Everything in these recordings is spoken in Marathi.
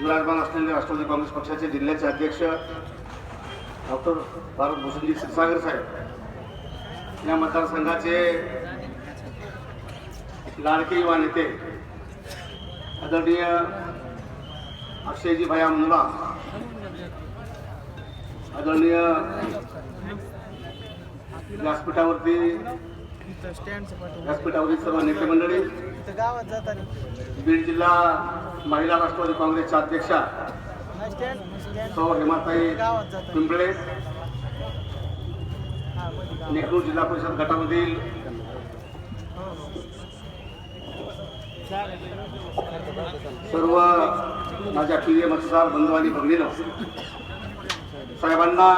विराजमान असलेले राष्ट्रवादी काँग्रेस पक्षाचे जिल्ह्याचे अध्यक्ष डॉक्टर भारत भूषणजी क्षीरसागर साहेब. या मतदारसंघाचे लाडके युवा नेते आदरणीय अक्षयजी भया मुंगळा आदरणीय व्यासपीठावरती इथं स्टँडचं पाठवून व्यासपीठावरील सर्व नेते मंडळी इथं गावात जाताना. बीड जिल्हा महिला राष्ट्रवादी काँग्रेसच्या अध्यक्षा नाही स्टँड स्टँड सौ हेमाताई गावात जाताना. पिंपळे हा मध्ये नेहरू जिल्हा परिषद गटामधील हो हो सर्व माझ्या प्रिय मतदार बंधू आणि भगिनीनं साहेबांना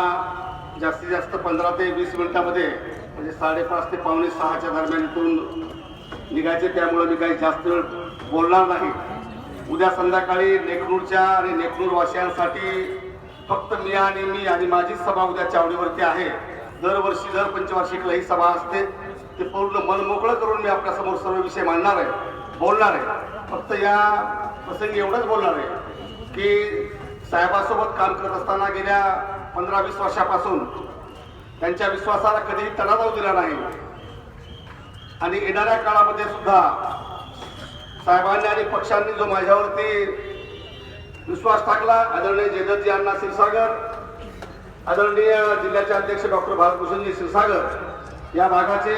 जास्तीत जास्त पंधरा ते वीस मिनिटामध्ये म्हणजे साडेपाच ते पावणे सहाच्या दरम्यान इथून निघायचे. त्यामुळे मी काही जास्त वेळ बोलणार नाही. उद्या संध्याकाळी नेकनूरच्या आणि नेकनूर वासियांसाठी फक्त मी आणि मी आणि माझीच सभा उद्या चावडीवरती आहे. दरवर्षी दर पंचवार्षिकला ही सभा असते. ते पूर्ण मन मोकळं करून मी आपल्यासमोर सर्व विषय मांडणार आहे. बोलणार आहे. फक्त या प्रसंगी एवढंच बोलणार आहे की साहेबासोबत काम करत असताना गेल्या पंधरा वीस वर्षापासून त्यांच्या विश्वासाला कधीही तडा जाऊ दिला नाही. आणि येणाऱ्या काळामध्ये सुद्धा साहेबांनी आणि पक्षांनी जो माझ्यावरती विश्वास टाकला आदरणीय जयदत्तजी अण्णा क्षीरसागर आदरणीय जिल्ह्याचे अध्यक्ष डॉक्टर भारतभूषणजी क्षीरसागर या भागाचे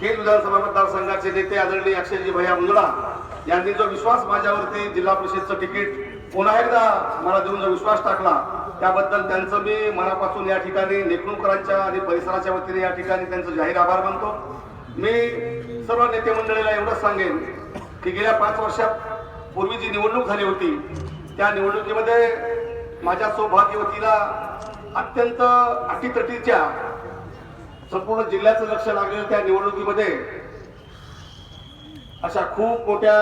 खेड विधानसभा मतदारसंघाचे नेते आदरणीय अक्षयजी भैया मुंदडा यांनी जो विश्वास माझ्यावरती जिल्हा परिषदचं तिकीट पुन्हा एकदा मला देऊन जो विश्वास टाकला त्याबद्दल त्यांचं मी मनापासून या ठिकाणी नेकणूकरांच्या आणि परिसराच्या वतीने या ठिकाणी त्यांचं जाहीर आभार मानतो. मी सर्व नेते मंडळीला एवढंच सांगेन की गेल्या पाच वर्षापूर्वी जी निवडणूक झाली होती त्या निवडणुकीमध्ये माझ्या सौभाग्यवतीला अत्यंत अटीतटीच्या संपूर्ण जिल्ह्याचं लक्ष लागलेलं त्या निवडणुकीमध्ये अशा खूप मोठ्या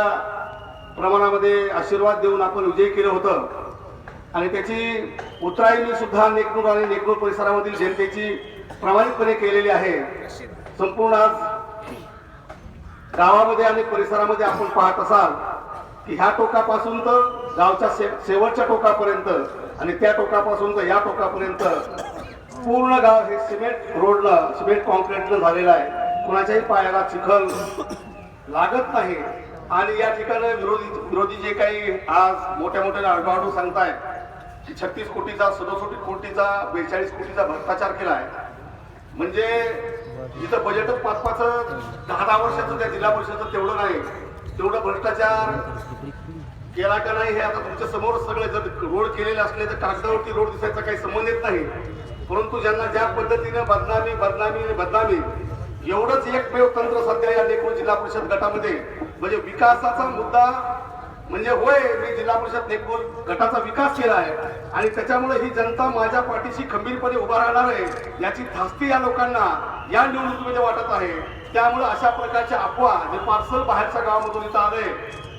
प्रमाणामध्ये आशीर्वाद देऊन आपण विजयी केलं होतं. आणि त्याची उतराई सुद्धा नेकनूर आणि नेकनूर परिसरामधील जनतेची प्रामाणिकपणे केलेली आहे. संपूर्ण आज गावामध्ये आणि परिसरामध्ये आपण पाहत असाल की ह्या टोकापासून तर गावच्या शे शेवटच्या टोकापर्यंत आणि त्या टोकापासून तर या टोकापर्यंत पूर्ण गाव हे सिमेंट रोडनं सिमेंट कॉन्क्रीटनं झालेलं आहे. कुणाच्याही पायाला चिखल लागत नाही. आणि या ठिकाणी विरोधी विरोधी जे काही आज मोठ्या मोठ्या आढावाडू सांगताय की छत्तीस कोटीचा सदोसष्ट कोटीचा बेचाळीस कोटीचा भ्रष्टाचार केला आहे म्हणजे जिथं बजेटच पाच पाच दहा दहा वर्षाचं त्या जिल्हा परिषदचं तेवढं नाही. तेवढं भ्रष्टाचार केला का नाही हे आता तुमच्यासमोर सगळे जर रोड केलेले असले तर कागदावरती रोड दिसायचा काही संबंध येत नाही. परंतु ज्यांना ज्या पद्धतीने बदनामी बदनामी आणि बदनामी एवढंच एकमेव तंत्र जिल्हा परिषद गटामध्ये. म्हणजे विकासाचा मुद्दा म्हणजे होय मी जिल्हा परिषद नेकूर गटाचा विकास केला आहे. आणि त्याच्यामुळे ही जनता माझ्या पाठीशी खंबीरपणे उभा राहणार आहे याची धास्ती या लोकांना या निवडणुकीमध्ये वाटत आहे. त्यामुळे अशा प्रकारच्या अफवा जे पार्सल बाहेरच्या गावामधून इथं आले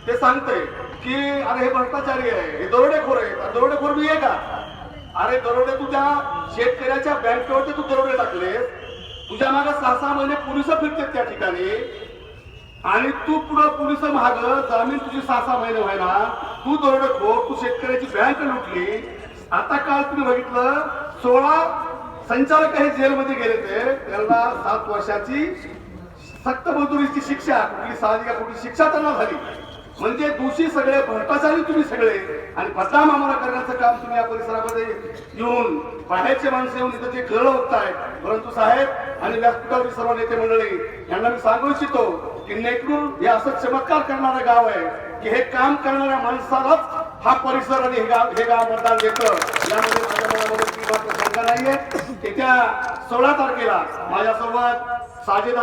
ते सांगते की अरे हे भ्रष्टाचारी आहे हे दरोडेखोर आहे दरोडेखोर मी आहे का? अरे दरोडे तू त्या शेतकऱ्याच्या बँकेवरती तू दरोडे टाकले तुझ्या मागे सहा सहा महिने पोलीस फिरतात त्या ठिकाणी. आणि तू पुढं पोलीस महाग जामीन तुझी सहा सहा महिने व्हायला. तू दरोडेखोर तू शेतकऱ्याची बँक लुटली. आता काल तुम्ही बघितलं सोळा संचालक हे जेलमध्ये गेले ते त्यांना सात वर्षाची सक्त मजुरीची शिक्षा कुठली साहजिक कुठली शिक्षा त्यांना झाली. म्हणजे दोषी सगळे भ्रष्टाचारी तुम्ही सगळे. आणि बदनाम आम्हाला करण्याचं काम तुम्ही या परिसरामध्ये येऊन बाहेरचे माणसं येऊन इथं जे गळ आहेत परंतु साहेब आणि व्यासपीठावरील सर्व नेते मंडळी यांना मी सांगू इच्छितो की नेकनूर हे असं चमत्कार करणारं गाव आहे की हे काम करणाऱ्या माणसालाच हा परिसर आणि हे गाव हे गाव मतदान देतं. यामध्ये माझ्या मनामध्ये मात्र शंका नाहीये. येत्या सोळा तारखेला माझ्यासोबत साजेद